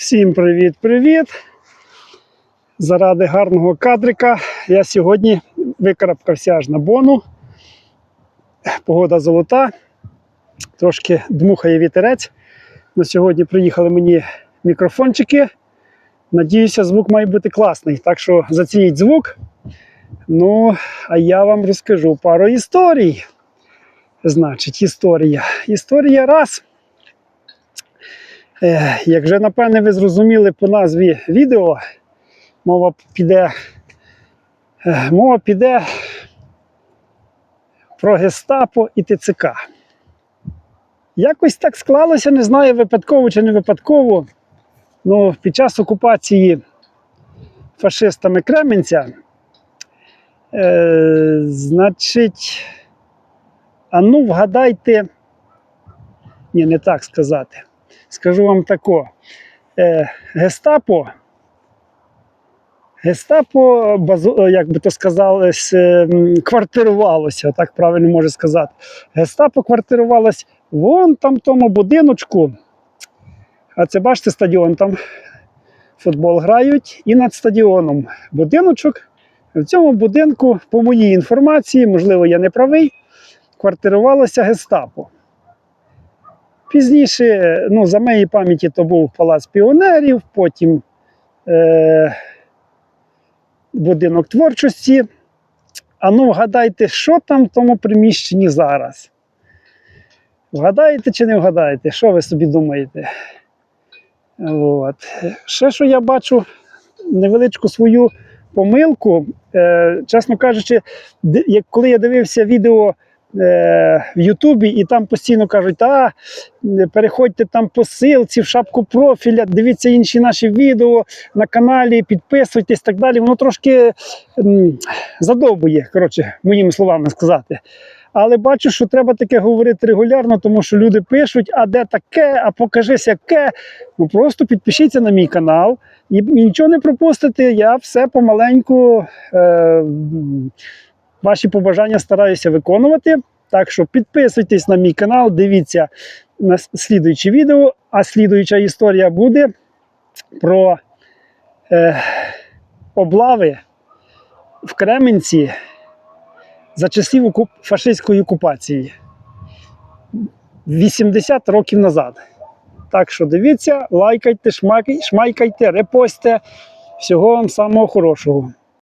Всім привіт-привіт! Заради гарного кадрика я сьогодні викарабкався аж на бону. Погода золота, трошки дмухає вітерець. На сьогодні приїхали мені мікрофончики. Надіюся, звук має бути класний. Так що зацініть звук. Ну, а я вам розкажу пару історій. Значить, історія. Історія раз. Як вже напевне ви зрозуміли по назві відео, мова піде, мова піде про гестапо і ТЦК. Якось так склалося, не знаю, випадково чи не випадково. Ну, під час окупації фашистами Кременця, е, значить, а ну вгадайте, ні, не так сказати. Скажу вам тако. Е, гестапо. Гестапо, е, як би то сказали, е, квартирувалося, так правильно можу сказати. Гестапо квартирувалось вон там тому будиночку. А це бачите стадіон там. Футбол грають і над стадіоном будиночок. В цьому будинку, по моїй інформації, можливо, я не правий, квартирувалося гестапо. Пізніше, ну, за моєї пам'яті, то був Палац піонерів, потім е, будинок творчості. А ну, вгадайте, що там в тому приміщенні зараз? Вгадаєте чи не вгадаєте? Що ви собі думаєте? От. Ще, що я бачу невеличку свою помилку, е, чесно кажучи, коли я дивився відео в Ютубі, і там постійно кажуть, а переходьте там по силці в шапку профіля, дивіться інші наші відео на каналі, підписуйтесь так далі. Воно трошки задовбує, коротше, моїми словами сказати. Але бачу, що треба таке говорити регулярно, тому що люди пишуть, а де таке, а покажись яке. Ну просто підпишіться на мій канал і нічого не пропустите. Я все помаленьку. Е, ваші побажання стараюся виконувати. Так що підписуйтесь на мій канал, дивіться на слідуючі відео, а слідуюча історія буде про е, облави в Кременці за часів фашистської окупації 80 років назад. Так що дивіться, лайкайте, шмайкайте, репостите. Всього вам самого хорошого.